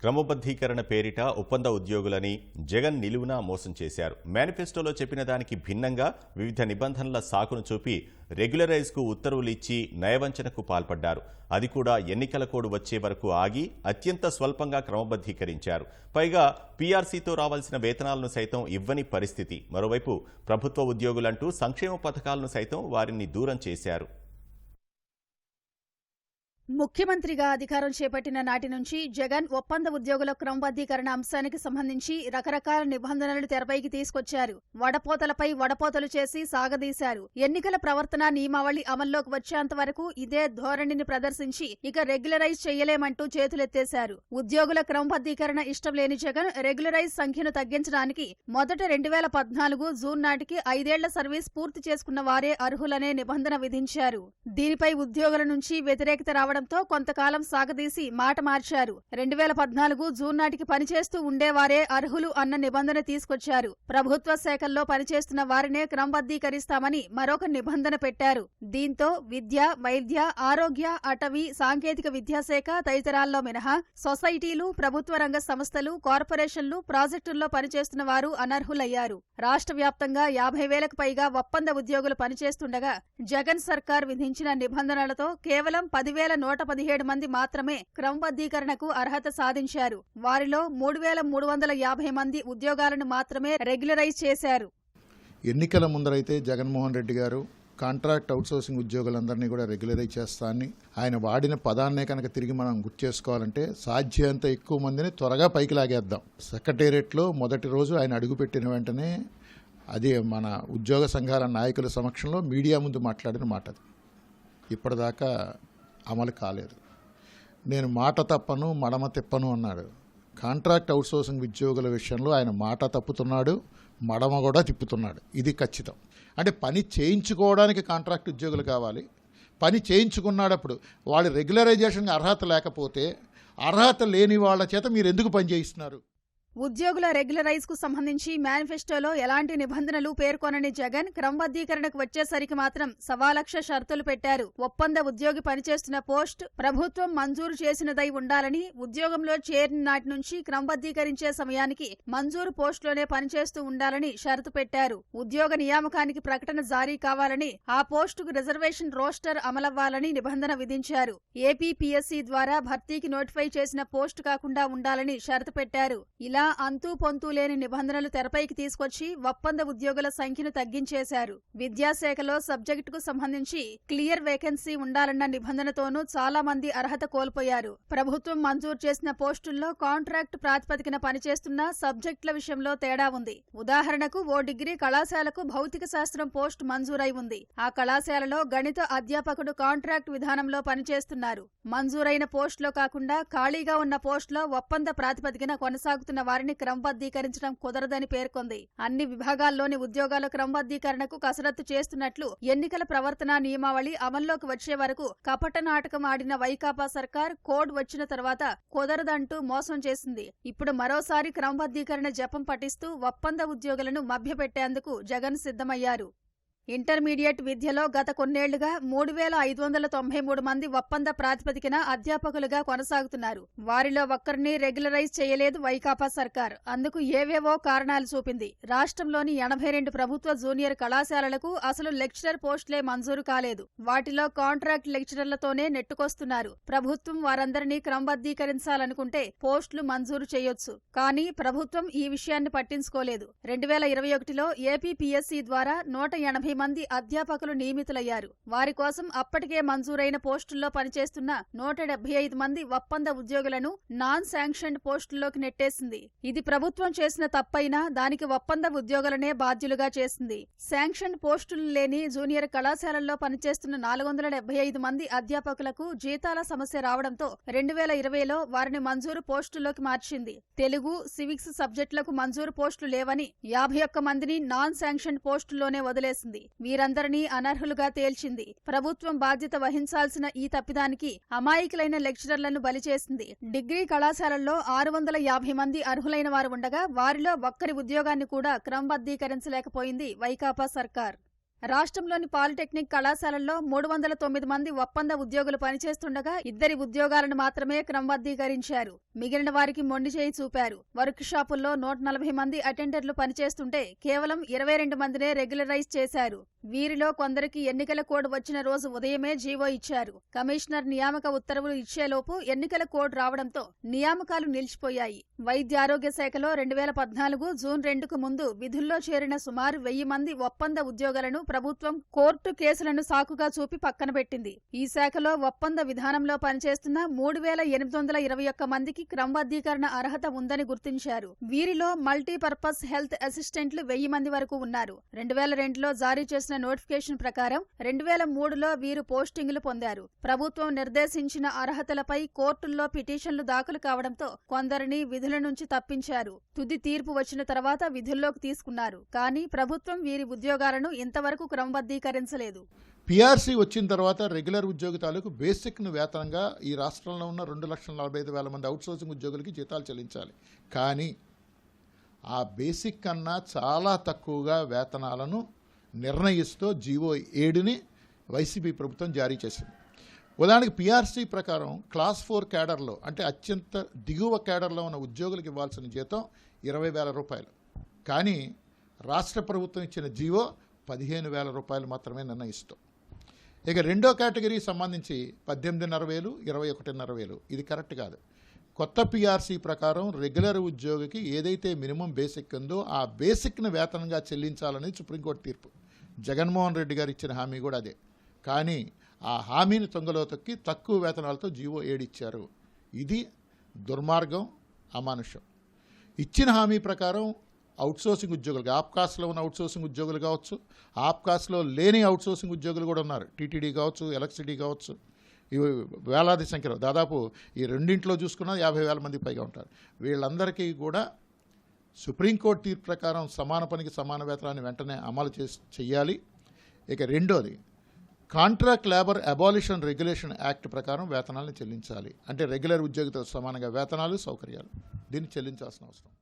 క్రమబద్ధీకరణ పేరిట ఒప్పంద ఉద్యోగులని జగన్ నిలువునా మోసం చేశారు. మేనిఫెస్టోలో చెప్పిన దానికి భిన్నంగా వివిధ నిబంధనల సాకును చూపి రెగ్యులరైజ్కు ఉత్తర్వులు ఇచ్చి నయవంచనకు పాల్పడ్డారు. అది కూడా ఎన్నికల కోడ్ వచ్చే వరకు ఆగి అత్యంత స్వల్పంగా క్రమబద్ధీకరించారు. పైగా పీఆర్సీతో రావాల్సిన వేతనాలను సైతం ఇవ్వని పరిస్థితి. మరోవైపు ప్రభుత్వ ఉద్యోగులంటూ సంక్షేమ పథకాలను సైతం వారిని దూరం చేశారు. ముఖ్యమంత్రిగా అధికారం చేపట్టిన నాటి నుంచి జగన్ ఒప్పంద ఉద్యోగుల క్రమబద్దీకరణ అంశానికి సంబంధించి రకరకాల నిబంధనలు తెరపైకి తీసుకొచ్చారు. వడపోతలపై వడపోతలు చేసి సాగదీశారు. ఎన్నికల ప్రవర్తన నియమావళి అమల్లోకి వచ్చేంత వరకు ఇదే ధోరణిని ప్రదర్శించి ఇక రెగ్యులరైజ్ చేయలేమంటూ చేతులెత్తేశారు. ఉద్యోగుల క్రమబద్దీకరణ ఇష్టం లేని జగన్ రెగ్యులరైజ్ సంఖ్యను తగ్గించడానికి మొదట రెండు వేల పద్నాలుగు జూన్ నాటికి ఐదేళ్ళ సర్వీస్ పూర్తి చేసుకున్న వారే అర్హులనే నిబంధన విధించారు. దీనిపై ఉద్యోగుల నుంచి వ్యతిరేకత రావడం కావడంతో కొంతకాలం సాగదీసి మాట మార్చారు. రెండు వేల పద్నాలుగు జూన్ నాటికి పనిచేస్తూ ఉండేవారే అర్హులు అన్న నిబంధన తీసుకొచ్చారు. ప్రభుత్వ శాఖల్లో పనిచేస్తున్న వారినే క్రమబద్దీకరిస్తామని మరొక నిబంధన పెట్టారు. దీంతో విద్య వైద్య ఆరోగ్య అటవీ సాంకేతిక విద్యాశాఖ తదితరాల్లో మినహా సొసైటీలు ప్రభుత్వ రంగ సంస్థలు కార్పొరేషన్లు ప్రాజెక్టుల్లో పనిచేస్తున్న వారు అనర్హులయ్యారు. రాష్ట్ర వ్యాప్తంగా యాభై వేలకు పైగా ఒప్పంద ఉద్యోగులు పనిచేస్తుండగా జగన్ సర్కార్ విధించిన నిబంధనలతో కేవలం పదివేల నూట పదిహేడు మంది మాత్రమే క్రమబద్దీకరణకు అర్హత సాధించారు. వారిలో మూడు వేల మూడు వందల యాభై మంది ఉద్యోగాలను మాత్రమే రెగ్యులరైజ్ చేశారు. ఎన్నికల ముందరైతే జగన్మోహన్ రెడ్డి గారు కాంట్రాక్ట్ అవుట్సోర్సింగ్ ఉద్యోగులందరినీ కూడా రెగ్యులరైజ్ చేస్తానని ఆయన వాడిన పదాన్నే కనుక తిరిగి మనం గుర్తు చేసుకోవాలంటే సాధ్యంత ఎక్కువ మందిని త్వరగా పైకి లాగేద్దాం. సెక్రటేరియట్లో మొదటి రోజు ఆయన అడుగుపెట్టిన వెంటనే అది మన ఉద్యోగ సంఘాల నాయకుల సమక్షంలో మీడియా ముందు మాట్లాడిన మాట అది ఇప్పటిదాకా అమలు కాలేదు. నేను మాట తప్పను మడమ తిప్పను అన్నాడు. కాంట్రాక్ట్ అవుట్సోర్సింగ్ ఉద్యోగుల విషయంలో ఆయన మాట తప్పుతున్నాడు మడమ కూడా తిప్పుతున్నాడు. ఇది ఖచ్చితం. అంటే పని చేయించుకోవడానికి కాంట్రాక్ట్ ఉద్యోగులు కావాలి. పని చేయించుకున్నాడప్పుడు వాళ్ళు రెగ్యులరైజేషన్కి అర్హత లేకపోతే అర్హత లేని వాళ్ళ చేత మీరు ఎందుకు పని చేయిస్తున్నారు? ఉద్యోగుల రెగ్యులరైజ్కు సంబంధించి మేనిఫెస్టోలో ఎలాంటి నిబంధనలు పేర్కొనని జగన్ క్రమబద్దీకరణకు వచ్చేసరికి మాత్రం సవాలక్ష షరతులు పెట్టారు. ఒప్పంద ఉద్యోగి పనిచేస్తున్న పోస్ట్ ప్రభుత్వం మంజూరు చేసినదై ఉండాలని ఉద్యోగంలో చేరిన నాటి నుంచి క్రమబద్దీకరించే సమయానికి మంజూరు పోస్టులోనే పనిచేస్తూ ఉండాలని షరతు పెట్టారు. ఉద్యోగ నియామకానికి ప్రకటన జారీ కావాలని ఆ పోస్టుకు రిజర్వేషన్ రోస్టర్ అమలవ్వాలని నిబంధన విధించారు. ఏపీపీఎస్సీ ద్వారా భర్తీకి నోటిఫై చేసిన పోస్టు కాకుండా ఉండాలని షరతు పెట్టారు. ఇలా అంతూ పొంతూ లేని నిబంధనలు తెరపైకి తీసుకొచ్చి ఒప్పంద ఉద్యోగుల సంఖ్యను తగ్గించేశారు. విద్యాశాఖలో సబ్జెక్టుకు సంబంధించి క్లియర్ వేకెన్సీ ఉండాలన్న నిబంధనతోనూ చాలా మంది అర్హత కోల్పోయారు. ప్రభుత్వం మంజూరు చేసిన పోస్టుల్లో కాంట్రాక్ట్ ప్రాతిపదికన పనిచేస్తున్న సబ్జెక్టుల విషయంలో తేడా ఉంది. ఉదాహరణకు ఓ డిగ్రీ కళాశాలకు భౌతిక శాస్త్రం పోస్ట్ మంజూరై ఉంది. ఆ కళాశాలలో గణిత అధ్యాపకుడు కాంట్రాక్ట్ విధానంలో పనిచేస్తున్నారు. మంజూరైన పోస్టులో కాకుండా ఖాళీగా ఉన్న పోస్టులో ఒప్పంద ప్రాతిపదికన కొనసాగుతున్న వారిని క్రమబద్దీకరించడం కుదరదని పేర్కొంది. అన్ని విభాగాల్లోని ఉద్యోగాల క్రమబద్దీకరణకు కసరత్తు చేస్తున్నట్లు ఎన్నికల ప్రవర్తన నియమావళి అమల్లోకి వచ్చే వరకు కపట నాటకం ఆడిన వైకాపా సర్కార్ కోడ్ వచ్చిన తర్వాత కుదరదంటూ మోసం చేసింది. ఇప్పుడు మరోసారి క్రమబద్దీకరణ జపం పఠిస్తూ ఒప్పంద ఉద్యోగులను మభ్యపెట్టేందుకు జగన్ సిద్ధమయ్యారు. ఇంటర్మీడియట్ విద్యలో గత కొన్నేళ్ళుగా మూడు వేల ఐదు వందల తొంభై మూడు మంది ఒప్పంద ప్రాతిపదికన అధ్యాపకులుగా కొనసాగుతున్నారు. వారిలో ఒక్కరిని రెగ్యులరైజ్ చేయలేదు వైకాపా సర్కార్. అందుకు ఏవేవో కారణాలు చూపింది. రాష్ట్రంలోని ఎనభై రెండు ప్రభుత్వ జూనియర్ కళాశాలలకు అసలు లెక్చరర్ పోస్టులే మంజూరు కాలేదు. వాటిలో కాంట్రాక్ట్ లెక్చరర్లతోనే నెట్టుకొస్తున్నారు. ప్రభుత్వం వారందరినీ క్రమబద్దీకరించాలనుకుంటే పోస్టులు మంజూరు చేయొచ్చు. కానీ ప్రభుత్వం ఈ విషయాన్ని పట్టించుకోలేదు. రెండు వేల ఇరవై ఒకటిలో ఏపీపీఎస్సీ ద్వారా నూట ఎనభై మంది అధ్యాపకులు నియమితులయ్యారు. వారి కోసం అప్పటికే మంజూరైన పోస్టుల్లో పనిచేస్తున్న నూట డెబ్బై ఐదు మంది ఒప్పంద ఉద్యోగులను నాన్ శాంక్షన్డ్ పోస్టుల్లోకి నెట్టేసింది. ఇది ప్రభుత్వం చేసిన తప్పైనా దానికి ఒప్పంద ఉద్యోగులనే బాధ్యులుగా చేసింది. శాంక్షన్ పోస్టులు లేని జూనియర్ కళాశాలల్లో పనిచేస్తున్న నాలుగు వందల డెబ్బై ఐదు మంది అధ్యాపకులకు జీతాల సమస్య రావడంతో రెండు వేల ఇరవైలో వారిని మంజూరు పోస్టుల్లోకి మార్చింది. తెలుగు సివిక్స్ సబ్జెక్టులకు మంజూరు పోస్టులు లేవని యాభై ఒక్క మందిని నాన్ శాంక్షన్ పోస్టుల్లోనే వదిలేసింది. వీరందరినీ అనర్హులుగా తేల్చింది. ప్రభుత్వం బాధ్యత వహించాల్సిన ఈ తప్పిదానికి అమాయకులైన లెక్చరర్లను బలి చేసింది. డిగ్రీ కళాశాలల్లో ఆరు వందల యాభై మంది అర్హులైన వారు ఉండగా వారిలో ఒక్కరి ఉద్యోగాన్ని కూడా క్రమబద్దీకరించలేకపోయింది వైకాపా సర్కార్. రాష్ట్రంలోని పాలిటెక్నిక్ కళాశాలల్లో మూడు వందల తొమ్మిది మంది ఒప్పంద ఉద్యోగులు పనిచేస్తుండగా ఇద్దరి ఉద్యోగాలను మాత్రమే క్రమబద్ధీకరించారు. మిగిలిన వారికి మొండి చేయి చూపారు. వర్క్ షాపుల్లో నూట నలభై మంది అటెండర్లు పనిచేస్తుంటే కేవలం ఇరవై రెండు మందినే రెగ్యులరైజ్ చేశారు. వీరిలో కొందరికి ఎన్నికల కోడ్ వచ్చిన రోజు ఉదయమే జీవో ఇచ్చారు. కమిషనర్ నియామక ఉత్తర్వులు ఇచ్చేలోపు ఎన్నికల కోడ్ రావడంతో నియామకాలు నిలిచిపోయాయి. వైద్య ఆరోగ్య శాఖలో రెండు వేల పద్నాలుగు జూన్ రెండుకు ముందు విధుల్లో చేరిన సుమారు వెయ్యి మంది ఒప్పంద ఉద్యోగులను ప్రభుత్వం కోర్టు కేసులను సాకుగా చూపి పక్కన పెట్టింది. ఈ శాఖలో ఒప్పంద విధానంలో పనిచేస్తున్న మూడు వేల ఎనిమిది వందల ఇరవై ఒక్క మందికి క్రమబద్ధీకరణ అర్హత ఉందని గుర్తించారు. వీరిలో మల్టీపర్పస్ హెల్త్ అసిస్టెంట్లు వెయ్యి మంది వరకు ఉన్నారు. రెండు వేల రెండులో జారీ చేసిన నోటిఫికేషన్ ప్రకారం రెండు వేల మూడులో వీరు పోస్టింగులు పొందారు. ప్రభుత్వం నిర్దేశించిన అర్హతలపై కోర్టుల్లో పిటిషన్లు దాఖలు కావడంతో కొందరిని విధుల నుంచి తప్పించారు. తుది తీర్పు వచ్చిన తర్వాత విధుల్లోకి తీసుకున్నారు. కానీ ప్రభుత్వం వీరి ఉద్యోగాలను ఇంతవరకు క్రమబద్ధీకరించలేదు. పిఆర్సీ వచ్చిన తర్వాత రెగ్యులర్ ఉద్యోగి తాలూకు బేసిక్ను వేతనంగా ఈ రాష్ట్రంలో ఉన్న రెండు లక్షల నలభై ఐదు వేల మంది అవుట్సోర్సింగ్ ఉద్యోగులకి జీతాలు చెల్లించాలి. కానీ ఆ బేసిక్ కన్నా చాలా తక్కువగా వేతనాలను నిర్ణయిస్తూ జీవో ఏడుని వైసీపీ ప్రభుత్వం జారీ చేసింది. ఉదాహరణకి పిఆర్సీ ప్రకారం క్లాస్ ఫోర్ క్యాడర్లో అంటే అత్యంత దిగువ క్యాడర్లో ఉన్న ఉద్యోగులకు ఇవ్వాల్సిన జీతం ఇరవై వేల రూపాయలు. కానీ రాష్ట్ర ప్రభుత్వం ఇచ్చిన జీవో పదిహేను వేల రూపాయలు మాత్రమే నిర్ణయిస్తాం. ఇక రెండో కేటగిరీకి సంబంధించి పద్దెనిమిదిన్నర వేలు ఇరవై ఒకటిన్నర వేలు. ఇది కరెక్ట్ కాదు. కొత్త పిఆర్సీ ప్రకారం రెగ్యులర్ ఉద్యోగికి ఏదైతే మినిమం బేసిక్ ఉందో ఆ బేసిక్ను వేతనంగా చెల్లించాలని సుప్రీంకోర్టు తీర్పు. జగన్మోహన్ రెడ్డి గారు ఇచ్చిన హామీ కూడా అదే. కానీ ఆ హామీని తొంగలో తొక్కి తక్కువ వేతనాలతో జీవో ఏడిచ్చారు. ఇది దుర్మార్గం అమానుషం. ఇచ్చిన హామీ ప్రకారం అవుట్సోర్సింగ్ ఉద్యోగులుగా ఆప్కాస్లో ఉన్న అవుట్సోర్సింగ్ ఉద్యోగులు కావచ్చు ఆప్కాస్లో లేని అవుట్సోర్సింగ్ ఉద్యోగులు కూడా ఉన్నారు. టీటీడీ కావచ్చు ఎలక్ట్రిసిటీ కావచ్చు ఇవి వేలాది సంఖ్యలో. దాదాపు ఈ రెండింట్లో చూసుకున్న యాభై వేల మంది పైగా ఉంటారు. వీళ్ళందరికీ కూడా సుప్రీంకోర్టు తీర్పు ప్రకారం సమాన పనికి సమాన వేతనాన్ని వెంటనే అమలు చేసి చెయ్యాలి. ఇక రెండోది contract labour abolition regulation act ప్రకారం వేతనాలను చెల్లించాలి. అంటే రెగ్యులర్ ఉద్యోగితో సమానంగా వేతనాలు సౌకర్యాలు. దీన్ని చెల్లించాల్సిన అవసరం.